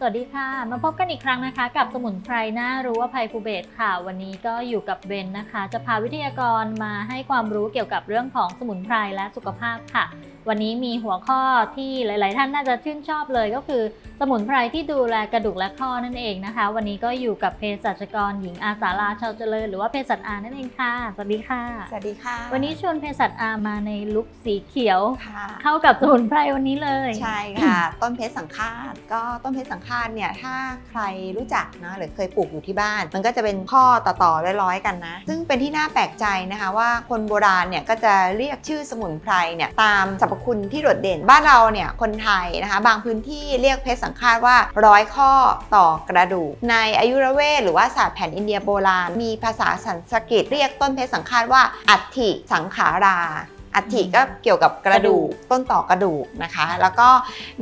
สวัสดีค่ะ มาพบกันอีกครั้งนะคะ กับสมุนไพรน่ารู้ว่าภัยภูเบศค่ะ วันนี้ก็อยู่กับเบนนะคะ จะพาวิทยากรมาให้ความรู้เกี่ยวกับเรื่องของสมุนไพรและสุขภาพค่ะวันนี้มีหัวข้อที่หลาย ๆ ท่านน่าจะชื่นชอบเลยก็คือ สมุนไพรที่ดูแลกระดูกและข้อนั่นเองนะคะ วันนี้ก็อยู่กับเภสัชกรหญิงอาสาลาชาวเจริญหรือว่าเภสัชอานั่นเองค่ะ สวัสดีค่ะ สวัสดีค่ะ วันนี้ชวนเภสัชอามาในลุคสีเขียวค่ะเข้ากับสมุนไพรวันนี้เลย ใช่ค่ะ ต้นเพชรสังฆาตก็ต้นเพชรสังฆาตเนี่ยถ้าใครรู้จักนะหรือเคยปลูกอยู่ที่บ้าน มันก็จะเป็นข้อต่อๆร้อยๆกันนะ ซึ่งเป็นที่น่าแปลกใจนะคะว่าคนโบราณเนี่ยก็จะเรียกชื่อสมุนไพรเนี่ยตามสรรพคุณที่โดดเด่น บ้านเราเนี่ยคนไทยนะคะบางพื้นที่เรียกเพชรสังฆาตว่าร้อยข้อต่อกระดูก ในอายุรเวทหรือว่าศาสตร์แผนอินเดียโบราณ มีภาษาสันสกฤตเรียกต้นเพชรสังฆาตว่าอัฐิสังขาราอัฐิก็เกี่ยวกับกระดูกต้นต่อกระดูกนะคะ แล้วก็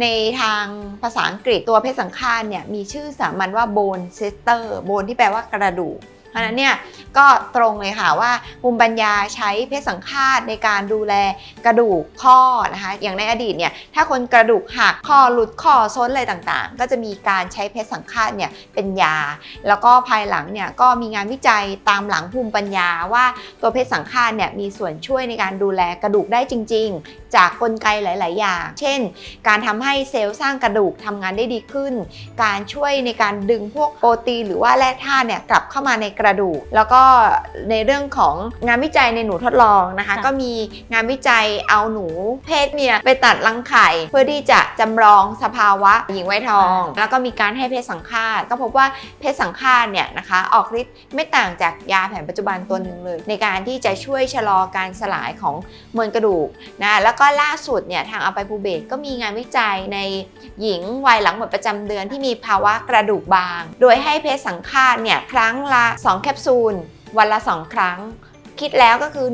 ในทางภาษาอังกฤษตัวเพศสังฆาตเนี่ยมีชื่อสามัญว่า bone sister bone ที่แปลว่ากระดูกเพ ราะฉะนั้นเนี่ยก็ตรงเลยค่ะว่าภูมิปัญญาใช้เพศสังฆาตในการดูแลกระดูกข้อนะคะอย่างในอดีตเนี่ยถ้าคนกระดูกหักข้อหลุดข้อซ้นอะไรต่างๆ ก็จะมีการใช้เพศสังฆาตเนี่ยเป็นยา แล้วก็ภายหลังเนี่ยก็มีงานวิจัยตามหลังภูมิปัญญาว่าตัวเพศสังฆาตเนี่ยมีส่วนช่วยในการดูแลกระดูกได้จริง ๆ จากกลไกหลาย ๆ อย่าง เช่น การทำให้เซลล์สร้างกระดูกทำงานได้ดีขึ้น การช่วยในการดึงพวกโปรตีนหรือว่าแร่ธาตุเนี่ยกลับเข้ามาในกระดูก แล้วก็ในเรื่องของงานวิจัยในหนูทดลองนะคะค่ะก็มีงานวิจัยเอาหนูเพศเมียไปตัดรังไข่เพื่อที่จะจำลองสภาวะหญิงไว้ทอง แล้วก็มีการให้เพศสังฆาตก็พบว่าเพศสังฆาตเนี่ยนะคะออกฤทธิ์ไม่ต่างจากยาแผนปัจจุบันตัวหนึ่งเลย ในการที่จะช่วยชะลอการสลายของมวลกระดูกนะแล้วก็ล่าสุดเนี่ยทางอัลไปภูเบศก็มีงานวิจัยในหญิงวัยหลังหมดประจำเดือนที่มีภาวะกระดูกบาง โดยให้เพศสังฆาตเนี่ยครั้งละ2 แคปซูล วันละ 2 ครั้ง คิดแล้วก็คือ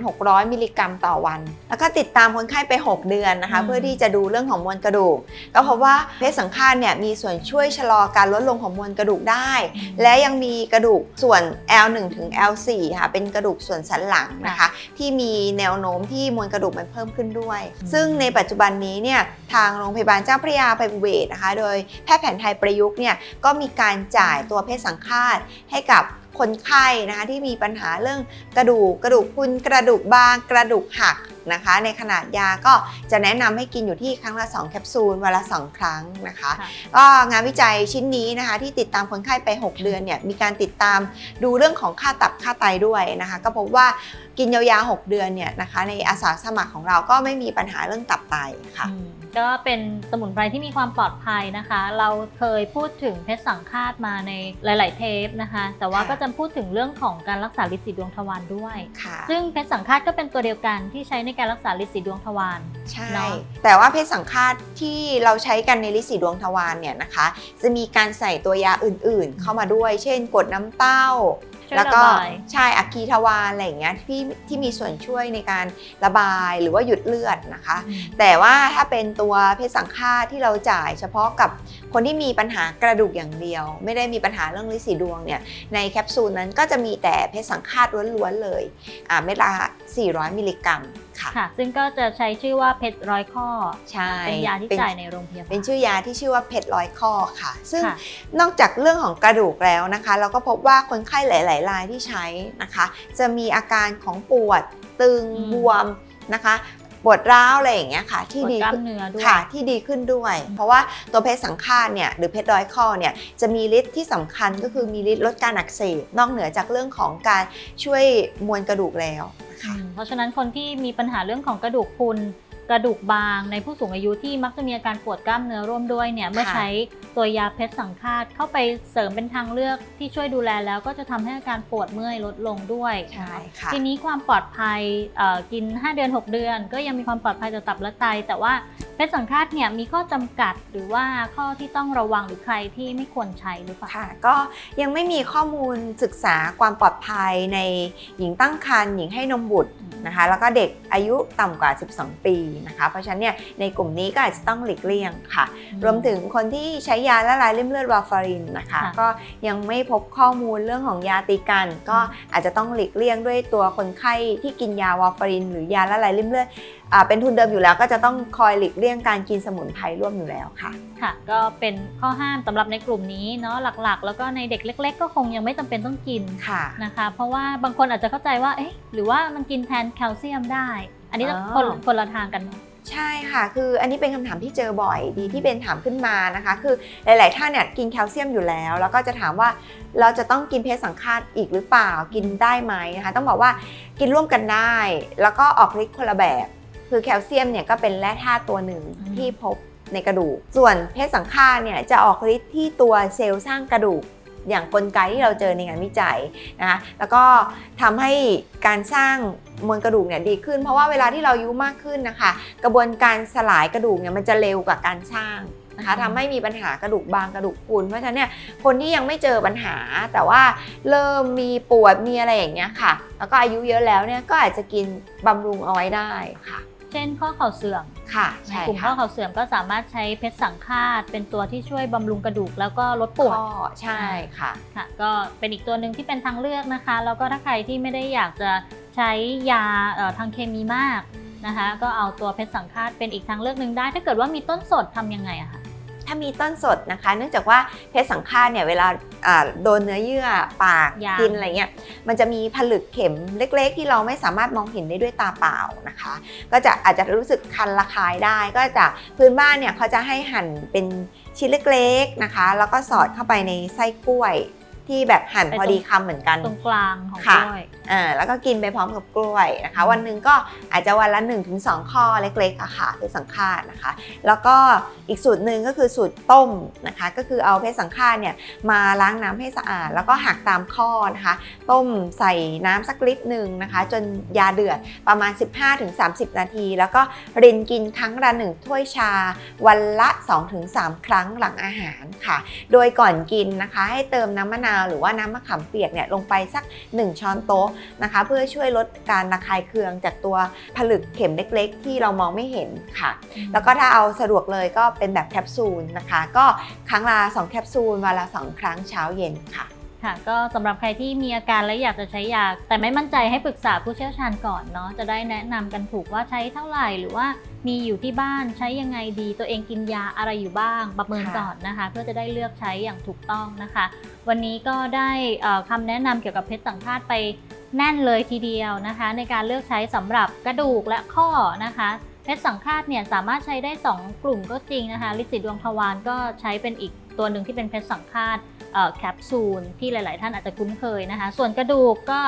1,600 มิลลิกรัมต่อวัน แล้วก็ติดตามคนไข้ไป 6 เดือนนะคะอืมเพื่อที่จะดูเรื่องของมวลกระดูก ก็พบว่าเพศสังฆาตเนี่ยมีส่วนช่วยชะลอการลดลงของมวลกระดูกได้ และยังมีกระดูกส่วน L1 ถึง L4 ค่ะ เป็นกระดูกส่วนสันหลังนะคะ ที่มีแนวโน้มที่มวลกระดูกมันเพิ่มขึ้นด้วยอืมซึ่งในปัจจุบันนี้เนี่ยทางโรงพยาบาลเจ้าพระยาภัยภูเบศรนะคะ โดยแพทย์แผนไทยประยุกต์เนี่ยก็มีการจ่ายตัวเพศสังฆาตให้กับ คนไข้นะคะที่มีปัญหาเรื่องกระดูกกระดูกพุนกระดูกบางกระดูกหักนะคะ ในขนาดยาก็จะแนะนำให้กินอยู่ที่ครั้งละ 2 แคปซูลวันละ 2 ครั้งนะคะ ก็งานวิจัยชิ้นนี้นะคะที่ติดตามคนไข้ไป 6 เดือนเนี่ยมีการติดตามดูเรื่องของค่าตับค่าไตด้วยนะคะ ก็พบว่ากินยาวๆ6 เดือนเนี่ยนะคะในอาสาสมัครของเราก็ไม่มีปัญหาเรื่องตับไตค่ะ ก็เป็นสมุนไพรที่มีความปลอดภัยนะคะ เราเคยพูดถึงเพชรสังฆาตมาในหลาย ๆ เทปนะคะ แต่ว่าค่ะก็จะพูดถึงเรื่องของการรักษาลินสีดวงทวารด้วย ค่ะ ซึ่งเพชรสังฆาตก็เป็นตัวเดียวกันที่ใช้ในการรักษาลินสีดวงทวาร ใช่ เนอะแต่ว่าเพศสังฆาตที่เราใช้กันในลิสีดวงทวารเนี่ยนะคะ จะมีการใส่ตัวยาอื่น ๆ เข้ามาด้วย เช่นกรดน้ำเต้า ช่วยแล้วก็ระบาย ใช่อะคีทวารอะไรอย่างเงี้ยที่ที่มีส่วนช่วยในการระบายหรือว่าหยุดเลือดนะคะ แต่ว่าถ้าเป็นตัวเพศสังฆาตที่เราจ่ายเฉพาะกับคนที่มีปัญหากระดูกอย่างเดียว ไม่ได้มีปัญหาเรื่องลิสีดวงเนี่ยในแคปซูลนั้นก็จะมีแต่เพศสังฆาตล้วนๆเลยอ่าเม็ดละ 400 มิลลิกรัมค่ะค่ะ ซึ่งก็จะใช้ชื่อว่าเพชรร้อยข้อใช่เป็นยาที่เป็นจ่ายในโรงพยาบาล เป็นชื่อยาที่ชื่อว่าเพชรร้อยข้อค่ะ ซึ่งค่ะนอกจากเรื่องของกระดูกแล้วนะคะ เราก็พบว่าคนไข้หลาย ๆ รายที่ใช้นะคะ จะมีอาการของปวดตึงอืมบวมนะคะ ปวดร้าวอะไรอย่างเงี้ยค่ะ ที่ปวดดีกล้ามขึ้นเนื้อด้วย ค่ะที่ดีขึ้นด้วย เพราะว่าตัวเพชรสังฆาตเนี่ยหรือเพชรร้อยข้อเนี่ยจะมีฤทธิ์ที่สำคัญก็คือมีฤทธิ์ลดการอักเสบนอกเหนือจากเรื่องของการช่วยมวลกระดูกแล้วนะคะอืมเพราะฉะนั้นคนที่มีปัญหาเรื่องของกระดูกพรุน กระดูกบางในผู้สูงอายุที่มักจะมีอาการปวดกล้ามเนื้อร่วมด้วยเนี่ยเมื่อใช้ตัวยาเพชรสังฆาตเข้าไปเสริมเป็นทางเลือกที่ช่วยดูแลแล้วก็จะทำให้อาการปวดเมื่อยลดลงด้วยใช่ค่ะทีนี้ความปลอดภัยเอ่อกิน 5 เดือน 6 เดือน ก็ยังมีความปลอดภัยต่อตับและไต แต่ว่าเพชรสังฆาตเนี่ยมีข้อจำกัดหรือว่าข้อที่ต้องระวังหรือใครที่ไม่ควรใช้หรือเปล่าค่ะก็ยังไม่มีข้อมูลศึกษาความปลอดภัยในหญิงตั้งครรภ์หญิงให้นมบุตร นะคะแล้วก็เด็กอายุต่ำกว่า 12 ปีนะคะเพราะฉะนั้นเนี่ยในกลุ่มนี้ก็อาจจะต้องหลีกเลี่ยงค่ะ รวมถึงคนที่ใช้ยาละลายริ่มเลือดวาฟารินนะคะค่ะก็ยังไม่พบข้อมูลเรื่องของยาตีกัน ก็อาจจะต้องหลีกเลี่ยงด้วยตัวคนไข้ที่กินยาวาฟาริน หรือยาละลายริ่มเลือดอ่า เป็นทุนเดิมอยู่แล้วก็จะต้องคอยหลีกเลี่ยงการกินสมุนไพรร่วมอยู่แล้วค่ะ ค่ะ ก็เป็นข้อห้ามสำหรับในกลุ่มนี้เนาะหลักๆ แล้วก็ในเด็กเล็ก ๆ ก็คงยังไม่จำเป็นต้องกินค่ะนะคะ เพราะว่าบางคนอาจจะเข้าใจว่าเอ๊ะหรือว่ามันกินแทนแคลเซียมได้ อันนี้อ๋อคนคนละทางกันเนอะใช่ค่ะ คืออันนี้เป็นคำถามที่เจอบ่อยดีที่เบนถามขึ้นมานะคะ คือหลาย ๆ ท่านเนี่ยกินแคลเซียมอยู่แล้ว แล้วก็จะถามว่าเราจะต้องกินเพชรสังฆาตอีกหรือเปล่ากินได้ไหมนะคะ ต้องบอกว่ากินร่วมกันได้ แล้วก็ออกฤทธิ์คนละแบบ คือแคลเซียมเนี่ยก็เป็นแร่ธาตุตัวหนึ่งอืมที่พบในกระดูก ส่วนเพชรสังฆาตเนี่ยจะออกฤทธิ์ที่ตัวเซลล์สร้างกระดูกอย่างกลไกที่เราเจอในงานวิจัยนะคะแล้วก็ทำให้การสร้างมวลกระดูกเนี่ยดีขึ้น เพราะว่าเวลาที่เราอายุมากขึ้นนะคะ กระบวนการสลายกระดูกเนี่ยมันจะเร็วกว่าการสร้างนะคะทำให้มีปัญหากระดูกบางกระดูกพรุนเพราะฉะนั้นเนี่ยคนที่ยังไม่เจอปัญหา แต่ว่าเริ่มมีปวดมีอะไรอย่างเงี้ยค่ะ แล้วก็อายุเยอะแล้วเนี่ยก็อาจจะกินบำรุงเอาไว้ได้ค่ะ เช่นข้อเข่าเสื่อมค่ะในใช่กลุ่มข้ค่ะอเข่าเสื่อมก็สามารถใช้เพชรสังฆาตเป็นตัวที่ช่วยบำรุงกระดูกแล้วก็ลดปวด ข้อใช่ค่ะ ค่ะก็เป็นอีกตัวหนึ่งที่เป็นทางเลือกนะคะ แล้วก็ถ้าใครที่ไม่ได้อยากจะใช้ยาเอ่อทางเคมีมากนะคะ ก็เอาตัวเพชรสังฆาตเป็นอีกทางเลือกหนึ่งได้ ถ้าเกิดว่ามีต้นสดทำยังไงอะคะ ถ้ามีต้นสดนะคะ เนื่องจากว่าเพชรสังฆาตเนี่ยเวลาอ่าโดนเนื้อเยื่อปากยางกินอะไรเงี้ยมันจะมีผลึกเข็มเล็ก ๆ ที่เราไม่สามารถมองเห็นได้ด้วยตาเปล่านะคะ ก็จะอาจจะรู้สึกคันระคายได้ ก็จะพื้นบ้านเนี่ยเขาจะให้หั่นเป็นชิ้นเล็กๆนะคะ แล้วก็สอดเข้าไปในไส้กล้วยที่แบบหั่นพอดีคำเหมือนกันตรงกลางของกค่ะล้วยอ่าแล้วก็กินไปพร้อมกับกล้วยนะคะ วันหนึ่งก็อาจจะวันละ 1-2 ข้อเล็กๆอะค่ะเพชรสังฆาตนะคะ แล้วก็อีกสูตรหนึ่งก็คือสูตรต้มนะคะ ก็คือเอาเพชรสังฆาตเนี่ยมาล้างน้ำให้สะอาด แล้วก็หักตามข้อนะคะ ต้มใส่น้ำสักลิตรหนึ่งนะคะ จนยาเดือดประมาณ 15-30 นาที แล้วก็รินกินครั้งละหนึ่งถ้วยชา วันละ 2-3 ครั้งหลังอาหารค่ะ โดยก่อนกินนะคะ ให้เติมน้ำมะนาวหรือว่าน้ำมะขามเปียกเนี่ยลงไปสัก 1 ช้อนโต๊ะนะคะ เพื่อช่วยลดการระคายเคืองจากตัวผลึกเข็มเล็กๆ ที่เรามองไม่เห็นค่ะ แล้วก็ถ้าเอาสะดวกเลยก็เป็นแบบแคปซูลนะคะ ก็ครั้งละ2แคปซูลวันละ 2 ครั้งเช้าเย็นค่ะค่ะก็สำหรับใครที่มีอาการและอยากจะใช้ยา แต่ไม่มั่นใจให้ปรึกษาผู้เชี่ยวชาญก่อนเนาะจะได้แนะนำกันถูกว่าใช้เท่าไหร่ หรือว่ามีอยู่ที่บ้านใช้ยังไงดี ตัวเองกินยาอะไรอยู่บ้าง ประเมินค่ะก่อนนะคะ เพื่อจะได้เลือกใช้อย่างถูกต้องนะคะ วันนี้ก็ได้เอ่อคำแนะนำเกี่ยวกับเพชรสังฆาตไป แน่นเลยทีเดียวนะคะ ในการเลือกใช้สำหรับกระดูกและข้อนะคะเพชรสังฆาตเนี่ยสามารถใช้ได้ 2 กลุ่มก็จริงนะคะลิจิตดวงทวารก็ใช้เป็นอีกตัวหนึ่งที่เป็นเพชรสังฆาตเอ่อแคปซูลที่หลาย ๆ ท่านอาจจะคุ้นเคยนะคะ ส่วนกระดูกก็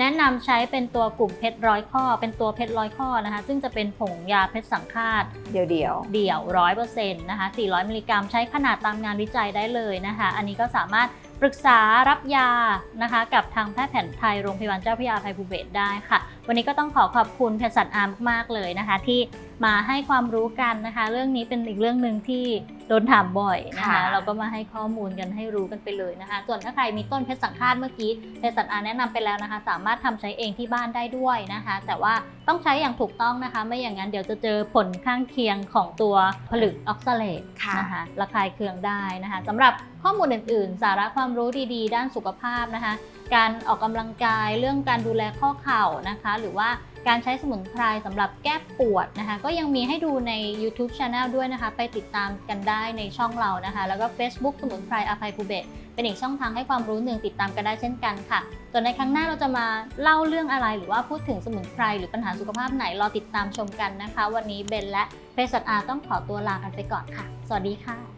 แนะนำใช้เป็นตัวกลุ่มเพชรร้อยข้อ เป็นตัวเพชรร้อยข้อนะคะ ซึ่งจะเป็นผงยาเพชรสังฆาตเดี๋ยวเดี่ยว100%นะคะ400 มิลลิกรัมใช้ขนาดตามงานวิจัยได้เลยนะคะ อันนี้ก็สามารถป รึกษารับยานะคะ กับทางแพทย์แผนไทยโรงพยาบาลเจ้าพระยาภัยภูเบศรได้ค่ะ วันนี้ก็ต้องขอขอบคุณเภสัชอาร์มมากๆเลยนะคะ ที่มาให้ความรู้กันนะคะ เรื่องนี้เป็นอีกเรื่องหนึ่งที่โดนถามบ่อยนะคะค่ะเราก็มาให้ข้อมูลกันให้รู้กันไปเลยนะคะ ส่วนถ้าใครมีต้นเพชรสังฆาตเมื่อกี้เภสัชอาร์มแนะนำไปแล้วนะคะ สามารถทำใช้เองที่บ้านได้ด้วยนะคะ แต่ว่าต้องใช้อย่างถูกต้องนะคะ ไม่อย่างนั้นเดี๋ยวจะเจอผลข้างเคียงของตัวผลึกออกซาเลตค่ะนะคะระคายเคืองได้นะคะสำหรับ ข้อมูลอื่นๆ สาระความรู้ดีๆ ด้านสุขภาพนะคะ การออกกำลังกายเรื่องการดูแลข้อเข่านะคะ หรือว่าการใช้สมุนไพรสำหรับแก้ปวดนะคะ ก็ยังมีให้ดูใน YouTube Channel ด้วยนะคะ ไปติดตามกันได้ในช่องเรานะคะ แล้วก็ Facebook สมุนไพรอภัยภูเบศเป็นอีกช่องทางให้ความรู้หนึ่งติดตามกันได้เช่นกันค่ะส่วนในครั้งหน้าเราจะมาเล่าเรื่องอะไร หรือว่าพูดถึงสมุนไพรหรือปัญหาสุขภาพไหนรอติดตามชมกันนะคะ วันนี้เบนและเภสัชอาต้องขอตัวลากันไปก่อนค่ะ สวัสดีค่ะ